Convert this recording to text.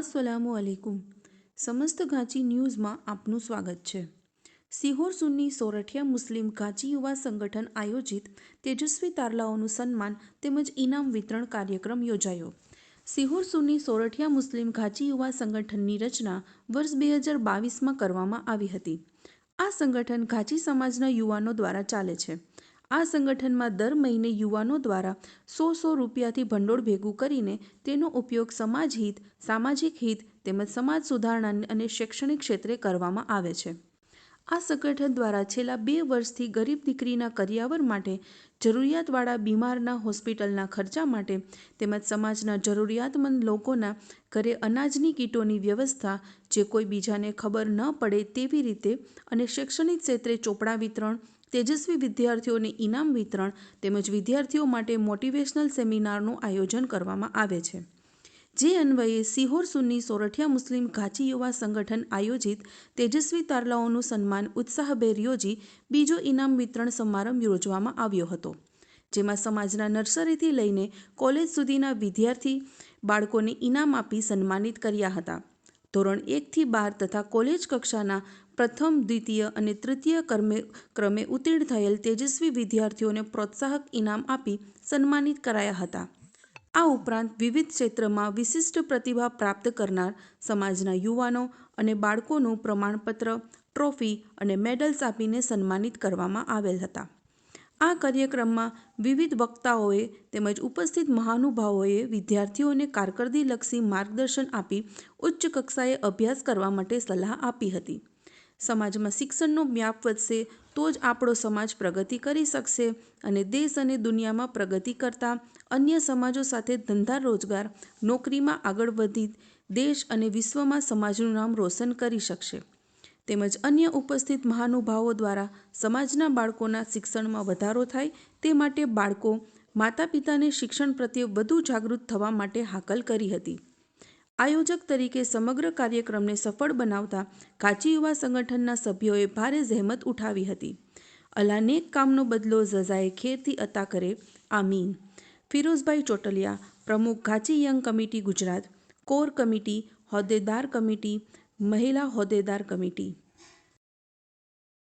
અસલામુ અલૈકુમ સમસ્ત ઘાંચી ન્યૂઝમાં આપનું સ્વાગત છે. સિહોર સુન્ની સોરઠિયા મુસ્લિમ ઘાંચી યુવા સંગઠન આયોજિત તેજસ્વી તારલાઓનું સન્માન તેમજ ઇનામ વિતરણ કાર્યક્રમ યોજાયો. સિહોર સુન્ની સોરઠિયા મુસ્લિમ ઘાંચી યુવા સંગઠનની રચના વર્ષ બે હજાર બાવીસમાં કરવામાં આવી હતી. આ સંગઠન ઘાંચી સમાજના યુવાનો દ્વારા ચાલે છે. આ સંગઠનમાં દર મહિને યુવાનો દ્વારા સો સો રૂપિયાથી ભંડોળ ભેગું કરીને તેનો ઉપયોગ સમાજ હિત, સામાજિક હિત તેમજ સમાજ સુધારણા અને શૈક્ષણિક ક્ષેત્રે કરવામાં આવે છે. આ સંગઠન દ્વારા છેલ્લા બે વર્ષથી ગરીબ દીકરીના કરિયાવર માટે, જરૂરિયાતવાળા બીમારના હોસ્પિટલના ખર્ચા માટે તેમજ સમાજના જરૂરિયાતમંદ લોકોના ઘરે અનાજની કીટોની વ્યવસ્થા જે કોઈ બીજાને ખબર ન પડે તેવી રીતે અને શૈક્ષણિક ક્ષેત્રે ચોપડા વિતરણ તેજસ્વી વિદ્યાર્થીઓને ઇનામ વિતરણ તેમજ વિદ્યાર્થીઓ માટે મોટિવેશનલ સેમિનારનું આયોજન કરવામાં આવે છે. જે અન્વયે સિહોર સુન્ની સોરઠિયા મુસ્લિમ ઘાચી યુવા સંગઠન આયોજિત તેજસ્વી તારલાઓનું સન્માન ઉત્સાહભેર યોજી બીજો ઇનામ વિતરણ સમારંભ યોજવામાં આવ્યો હતો. જેમાં સમાજના નર્સરીથી લઈને કોલેજ સુધીના વિદ્યાર્થી બાળકોને ઇનામ આપી સન્માનિત કર્યા હતા. ધોરણ એકથી બાર તથા કોલેજ કક્ષાના પ્રથમ, દ્વિતીય અને તૃતીય ક્રમે ક્રમે ઉત્તીર્ણ થયેલ તેજસ્વી વિદ્યાર્થીઓને પ્રોત્સાહક ઇનામ આપી સન્માનિત કરાયા હતા. આ ઉપરાંત વિવિધ ક્ષેત્રમાં વિશિષ્ટ પ્રતિભા પ્રાપ્ત કરનાર સમાજના યુવાનો અને બાળકોનું પ્રમાણપત્ર, ટ્રોફી અને મેડલ્સ આપીને સન્માનિત કરવામાં આવેલ હતા. આ કાર્યક્રમમાં વિવિધ વક્તાઓએ તેમજ ઉપસ્થિત મહાનુભાવોએ વિદ્યાર્થીઓને કારકિર્દીલક્ષી માર્ગદર્શન આપી ઉચ્ચ કક્ષાએ અભ્યાસ કરવા માટે સલાહ આપી હતી. સમાજમાં શિક્ષણનો વ્યાપ વધશે તો જ આપણો સમાજ પ્રગતિ કરી શકશે અને દેશ અને દુનિયામાં પ્રગતિ કરતા અન્ય સમાજો સાથે ધંધા રોજગાર, નોકરીમાં આગળ વધી દેશ અને વિશ્વમાં સમાજનું નામ રોશન કરી શકશે. તેમજ અન્ય ઉપસ્થિત મહાનુભાવો દ્વારા સમાજના બાળકોના શિક્ષણમાં વધારો થાય તે માટે બાળકો માતા પિતાને શિક્ષણ પ્રત્યે વધુ જાગૃત થવા માટે હાકલ કરી હતી. આયોજક તરીકે સમગ્ર કાર્યક્રમને સફળ બનાવતા કાચી યુવા સંગઠનના સભ્યોએ ભારે જહેમત ઉઠાવી હતી. અલાનેક નેક કામનો બદલો ઝઝાએ ખેરથી અતા કરે. આમીન. ફિરોઝભાઈ ચોટલિયા, પ્રમુખ Ghachi young committee Gujarat, core committee, હોદ્દેદાર committee મહિલા હોદ્દેદાર કમિટી